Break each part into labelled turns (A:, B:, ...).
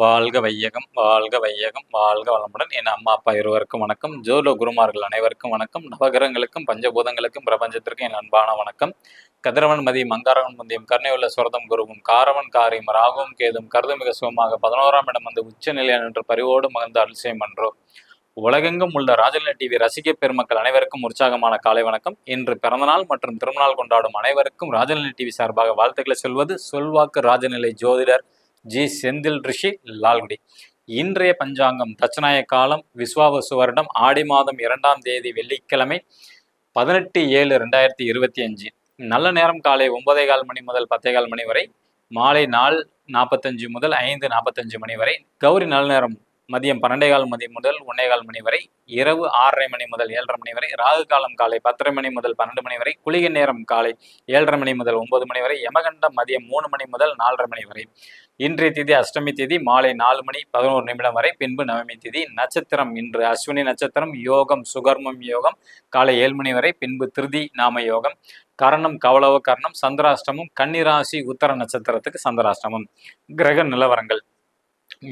A: வாழ்க வையகம் வாழ்க வையகம் வாழ்க வளமுடன். என் அம்மா அப்பா இருவருக்கும் வணக்கம். ஜோலோ குருமார்கள் அனைவருக்கும் வணக்கம். நவகிரகங்களுக்கும் பஞ்சபூதங்களுக்கும் பிரபஞ்சத்திற்கும் என் அன்பான வணக்கம். கதிரவன் மதி மங்காரவன் முந்தியம் கருணையுள்ள சுரதம் குருவும் காரவன் காரியம் ராகவும் கேதும் கருதுமிக சுகமாக பதினோராம் இடம் வந்து உச்ச நிலையம் என்று பரிவோடு மகிழ்ந்து அல்சேம் என்றோ உலகெங்கும் உள்ள ராஜநிலை டிவி ரசிக பெருமக்கள் அனைவருக்கும் உற்சாகமான காலை வணக்கம். இன்று பிறந்தநாள் மற்றும் திருமணநாள் கொண்டாடும் அனைவருக்கும் ராஜநிலை டிவி சார்பாக வாழ்த்துக்களை சொல்வது சொல்வாக்கு ராஜநிலை ஜோதிடர் ஜி. செந்தில் ரிஷி லால்குடி. இன்றைய பஞ்சாங்கம் தட்சநாய காலம் விஸ்வாவசு வருடம் ஆடி மாதம் இரண்டாம் தேதி வெள்ளிக்கிழமை பதினெட்டு ஏழு ரெண்டாயிரத்தி இருபத்தி அஞ்சு. நல்ல நேரம் காலை ஒன்பதே கால் மணி முதல் பத்தே கால் மணி வரை மாலை நாலு நாற்பத்தஞ்சு முதல் ஐந்து நாற்பத்தஞ்சு மணி வரை கௌரி நல்ல நேரம் மதியம் பன்னெண்டே கால் மதியம் முதல் ஒன்னே கால் மணி வரை இரவு ஆறரை மணி முதல் ஏழரை மணி வரை ராகு காலம் காலை பத்தரை மணி முதல் பன்னெண்டு மணி வரை குளிகை நேரம் காலை ஏழரை மணி முதல் ஒன்பது மணி வரை யமகண்டம் மதியம் மூணு மணி முதல் நாலரை மணி வரை. இன்றைய திதி அஷ்டமி திதி மாலை நாலு மணி பதினோரு நிமிடம் வரை பின்பு நவமி திதி நட்சத்திரம் இன்று அஸ்வினி நட்சத்திரம் யோகம் சுகர்மம் யோகம் காலை ஏழு மணி வரை பின்பு திருதி நாம யோகம் கரணம் கவலவ கரணம் சந்திராஷ்டமம் கன்னிராசி உத்தர நட்சத்திரத்துக்கு சந்திராஷ்டமம். கிரக நிலவரங்கள்.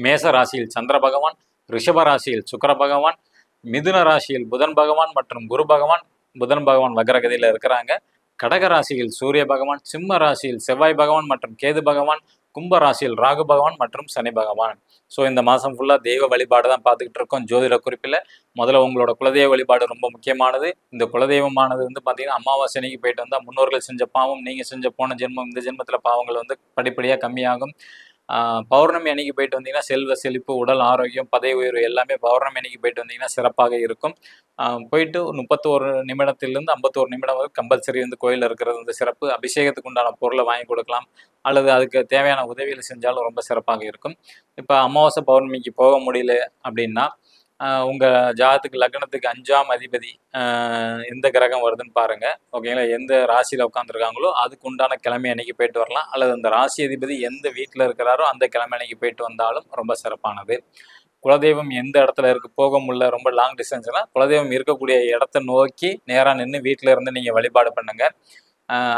A: மேச ராசியில் சந்திர பகவான் ரிஷப ராசியில் சுக்கர பகவான் மிதுன ராசியில் புதன் பகவான் மற்றும் குரு பகவான். புதன் பகவான் வக்ரகதியில் இருக்கிறாங்க. கடக ராசியில் சூரிய பகவான் சிம்ம ராசியில் செவ்வாய் பகவான் மற்றும் கேது பகவான் கும்ப ராசியில் ராகு பகவான் மற்றும் சனி பகவான். ஸோ இந்த மாதம் ஃபுல்லாக தெய்வ வழிபாடு தான் பார்த்துக்கிட்டு இருக்கோம். ஜோதிட குறிப்பில் முதல்ல உங்களோட குலதெய்வ வழிபாடு ரொம்ப முக்கியமானது. இந்த குலதெய்வமானது வந்து பார்த்தீங்கன்னா அமாவாசை அன்னைக்கு போயிட்டு வந்தால் முன்னோர்கள் செஞ்ச பாவம் நீங்கள் செஞ்ச போன ஜென்மம் இந்த ஜென்மத்தில் பாவங்கள் வந்து படிப்படியாக கம்மியாகும். பௌர்ணமி அன்னைக்கு போயிட்டு வந்தீங்கன்னா செல்வ செழிப்பு உடல் ஆரோக்கியம் பதவி உயர்வு எல்லாமே பௌர்ணமி அன்னைக்கு போயிட்டு வந்தீங்கன்னா சிறப்பாக இருக்கும். போயிட்டு முப்பத்தோரு நிமிடத்திலிருந்து ஐம்பத்தோரு நிமிடம் வரை கம்பல்சரி வந்து கோயிலில் இருக்கிறது வந்து சிறப்பு. அபிஷேகத்துக்கு உண்டான பொருளை வாங்கி கொடுக்கலாம். அல்லது அதுக்கு தேவையான உதவிகள் செஞ்சாலும் ரொம்ப சிறப்பாக இருக்கும். இப்போ அமாவாசை பௌர்ணமிக்கு போக முடியல அப்படின்னா உங்கள் ஜாதத்துக்கு லக்னத்துக்கு அஞ்சாம் அதிபதி எந்த கிரகம் வருதுன்னு பாருங்கள் ஓகேங்களா? எந்த ராசியில் உட்காந்துருக்காங்களோ அதுக்கு உண்டான கிழமை அன்னைக்கு போயிட்டு வரலாம். அல்லது அந்த ராசி அதிபதி எந்த வீட்டில் இருக்கிறாரோ அந்த கிழமை அன்னைக்கு போயிட்டு வந்தாலும் ரொம்ப சிறப்பானது. குலதெய்வம் எந்த இடத்துல இருக்கு? போக முடியல ரொம்ப லாங் டிஸ்டன்ஸ்னா குலதெய்வம் இருக்கக்கூடிய இடத்த நோக்கி நேராக நின்று வீட்டில் இருந்து நீங்கள் வழிபாடு பண்ணுங்கள்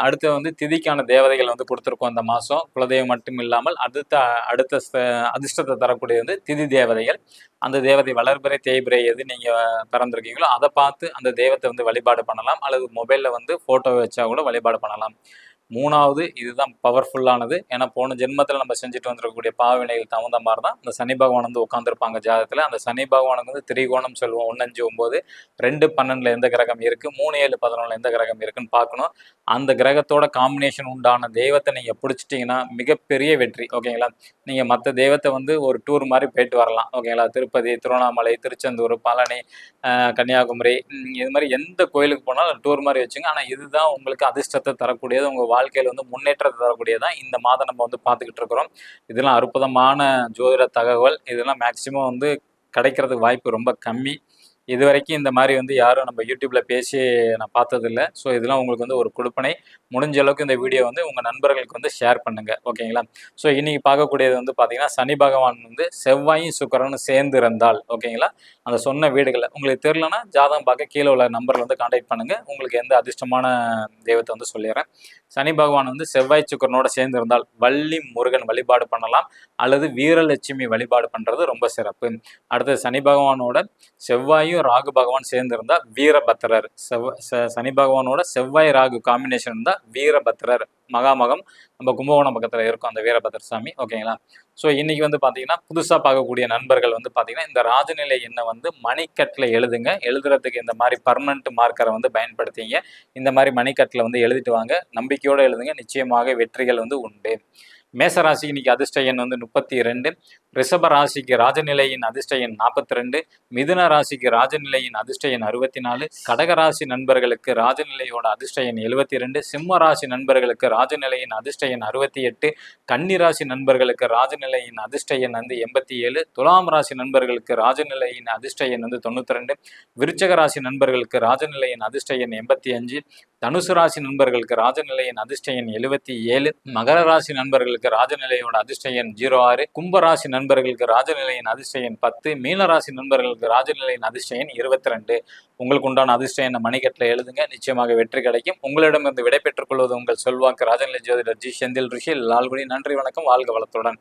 A: அடுத்து வந்து திதிக்கான தேவதைகள் வந்து கொடுத்துருக்கோம் இந்த மாதம் குலதெய்வம் மட்டும் இல்லாமல் அடுத்த அடுத்த அதிர்ஷ்டத்தை தரக்கூடிய வந்து திதி தேவதைகள். அந்த தேவதை வளர்பிறை தேய்பிறை எது நீங்கள் பிறந்திருக்கீங்களோ அதை பார்த்து அந்த தெய்வத்தை வந்து வழிபாடு பண்ணலாம். அல்லது மொபைலில் வந்து ஃபோட்டோ வச்சா கூட வழிபாடு பண்ணலாம். மூணாவது இதுதான் பவர்ஃபுல்லானது ஏன்னா போன ஜென்மத்தில் நம்ம செஞ்சுட்டு வந்திருக்கக்கூடிய பாவவினைகள் தகுந்த மாதிரி தான் அந்த சனி பகவான் வந்து உட்காந்துருப்பாங்க ஜாதகத்தில். அந்த சனி பகவானுக்கு வந்து திரிகோணம் சொல்லுவோம் ஒன்று அஞ்சு ஒம்பது ரெண்டு பன்னெண்டில் எந்த கிரகம் இருக்குது மூணு ஏழு பதினொன்றில் எந்த கிரகம் இருக்குன்னு பார்க்கணும். அந்த கிரகத்தோட காம்பினேஷன் உண்டான தெய்வத்தை நீங்கள் பிடிச்சிட்டிங்கன்னா மிகப்பெரிய வெற்றி. ஓகேங்களா நீங்கள் மற்ற தெய்வத்தை வந்து ஒரு டூர் மாதிரி போயிட்டு வரலாம். ஓகேங்களா திருப்பதி திருவண்ணாமலை திருச்செந்தூர் பழனி கன்னியாகுமரி இது மாதிரி எந்த கோயிலுக்கு போனாலும் டூர் மாதிரி வச்சுங்க. ஆனால் இதுதான் உங்களுக்கு அதிர்ஷ்டத்தை தரக்கூடியது. உங்கள் வாழ்க்கையில் வந்து முன்னேற்றத்தை தரக்கூடியதான் இந்த மாதம் நம்ம வந்து பார்த்துக்கிட்டு இருக்கிறோம். இதெல்லாம் அற்புதமான ஜோதிட தகவல். இதெல்லாம் மேக்சிமம் வந்து கிடைக்கிறதுக்கு வாய்ப்பு ரொம்ப கம்மி. இது வரைக்கும் இந்த மாதிரி வந்து யாரும் நம்ம யூடியூப்ல பேசி நான் பார்த்ததில்ல. ஸோ இதெல்லாம் உங்களுக்கு வந்து ஒரு கொடுப்பனை. முடிஞ்ச அளவுக்கு இந்த வீடியோ வந்து உங்கள் நண்பர்களுக்கு வந்து ஷேர் பண்ணுங்க. ஓகேங்களா ஸோ இன்னைக்கு பார்க்கக்கூடியது வந்து பார்த்தீங்கன்னா சனி பகவான் வந்து செவ்வாயும் சுக்கரனும் சேர்ந்து இருந்தால். ஓகேங்களா அந்த சொன்ன வீடுகளை உங்களுக்கு தெரிலனா ஜாதகம் பார்க்க கீழே உள்ள நம்பரில் வந்து கான்டாக்ட் பண்ணுங்கள் உங்களுக்கு எந்த அதிர்ஷ்டமான தெய்வத்தை வந்து சொல்லிடுறேன். சனி பகவான் வந்து செவ்வாய் சுக்கரனோட சேர்ந்து இருந்தால் வள்ளி முருகன் வழிபாடு பண்ணலாம். அல்லது வீரலட்சுமி வழிபாடு பண்றது ரொம்ப சிறப்பு. அடுத்தது சனி பகவானோட செவ்வாயும் ராகு பகவான் சேர்ந்து இருந்தால் வீரபத்திரர் செவ்வ சனி பகவானோட செவ்வாய் ராகு காம்பினேஷன் இருந்தால் வீரபத்திரர் மகாமகம் நம்ம கும்பகோணம் பக்கத்துல இருக்கும் அந்த வீரபத்ர சாமி ஓகேங்களா? ஸோ இன்னைக்கு வந்து பாத்தீங்கன்னா புதுசாக பார்க்கக்கூடிய நண்பர்கள் வந்து பார்த்தீங்கன்னா இந்த ராஜநிலை எண்ணை வந்து மணிக்கட்டில் எழுதுங்க. எழுதுறதுக்கு இந்த மாதிரி பர்மனண்ட் மார்க்கரை வந்து பயன்படுத்திங்க. இந்த மாதிரி மணிக்கட்டில் வந்து எழுதிட்டு வாங்க. நம்பிக்கையோடு எழுதுங்க. நிச்சயமாக வெற்றிகள் வந்து உண்டு. மேசராசிக்கு இன்னைக்கு அதிர்ஷ்ட எண் வந்து முப்பத்தி ரெண்டு ரிஷப ராசிக்கு ராஜநிலையின் அதிர்ஷ்ட எண் நாற்பத்தி ரெண்டு மிதுன ராசிக்கு ராஜநிலையின் அதிர்ஷ்ட எண் அறுபத்தி நாலு கடக ராசி நண்பர்களுக்கு ராஜநிலையோட அதிர்ஷ்ட எண் எழுபத்தி ரெண்டு சிம்ம ராசி நண்பர்களுக்கு ராஜநிலையின் அதிர்ஷ்ட எண் அறுபத்தி எட்டு கன்னி ராசி நண்பர்களுக்கு ராஜநிலையின் அதிர்ஷ்ட எண் வந்து எண்பத்தி ஏழு துலாம் ராசி நண்பர்களுக்கு ராஜநிலையின் அதிர்ஷ்ட எண் வந்து தொண்ணூத்தி ரெண்டு விருச்சக ராசி நண்பர்களுக்கு ராஜநிலையின் அதிர்ஷ்ட எண் எண்பத்தி அஞ்சு தனுசு ராசி நண்பர்களுக்கு ராஜநிலையின் அதிர்ஷ்ட எண் எழுபத்தி ஏழு. மகர ராசி நண்பர்களுக்கு ராஜநிலையோட அதிர்ஷ்ட எண் ஜீரோ ஆறு. கும்ப ராசி நண்பர்களுக்கு ராஜநிலையின் அதிர்ஷ்ட எண் பத்து. மீன ராசி நண்பர்களுக்கு ராஜநிலையின் அதிர்ஷ்ட எண் இருபத்தி ரெண்டு உங்களுக்கு உண்டான அதிர்ஷ்ட மணிக்கட்டில் எழுதுங்க. நிச்சயமாக வெற்றி கிடைக்கும். உங்களிடமிருந்து விடை பெற்றுக் கொள்வது உங்கள் செல்வாக்கு. ராஜநிலை ஜோதிடர் ஜி. செந்தில் ரிஷி. லால்குடி. நன்றி வணக்கம். வாழ்க வளத்துடன்.